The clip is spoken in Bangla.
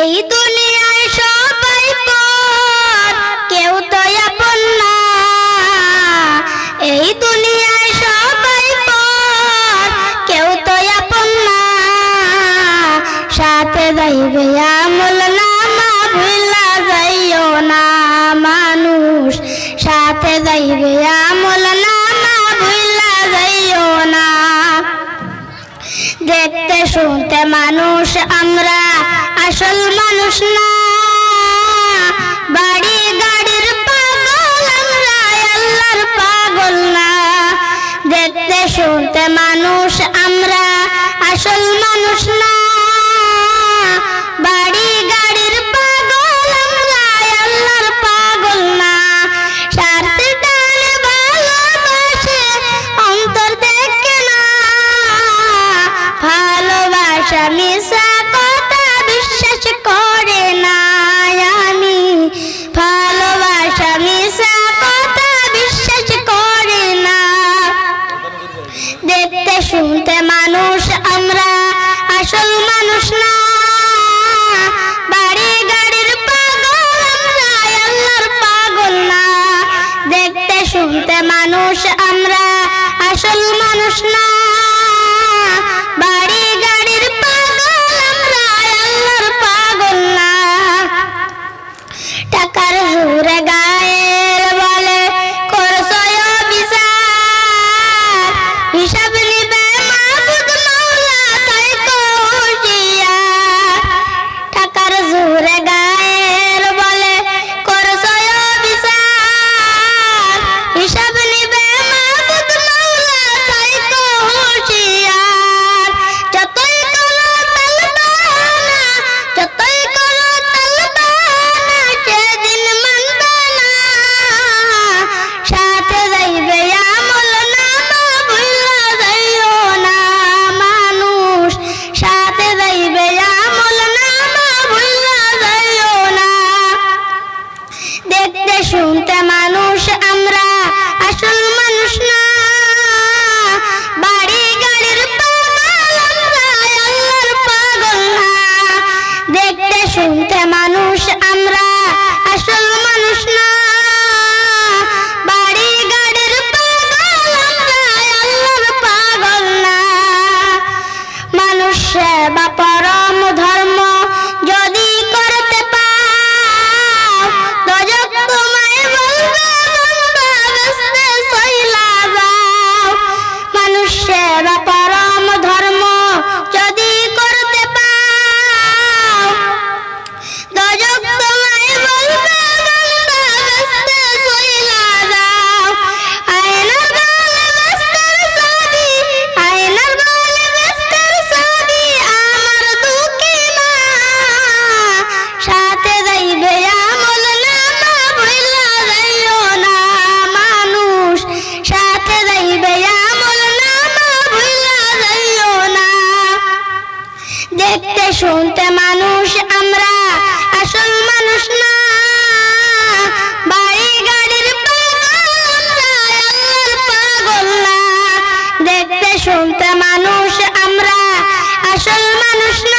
এই দুনিয়ায় সবাই পর, কেউ তো আপন না। এই দুনিয়ায় সবাই পর, কেউ তো আপন না। সাথে যাইবে আমল নামা ভুলা যাইও না মানুষ। সাথে যাইবে আমল নামা ভুলা যাইও না। দেখতে শুনতে মানুষ আমরা আসল মানুষ না। বাড়ি গাড়ির পাগল আমরা, আল্লাহর পাগল না। দেখতে শুনতে মানুষ আমরা, আসল মানুষ না। বাড়ি গাড়ির পাগল আমরা, আল্লাহর পাগল না। ভালোবাসে, অন্তর দেখে না। ভালোবাসা মিশা শুনতে মানুষ, আমরা আসল মানুষ না। বাড়ি গাড়ির পাগল পাগল না। দেখতে শুনতে মানুষ, আমরা আসল মানুষ না। শুনতে মানুষ আমরা, আসল মানুষ না। বাড়ি গাড়ির পাগল না। দেখতে শুনতে মানুষ আমরা, আসল মানুষ না। বাড়ি গাড়ির পাগল না। মানুষ পরম ধর্ম শুনতে মানুষ আমরা আসল মানুষ না। দেখতে শুনতে মানুষ আমরা আসল মানুষ না।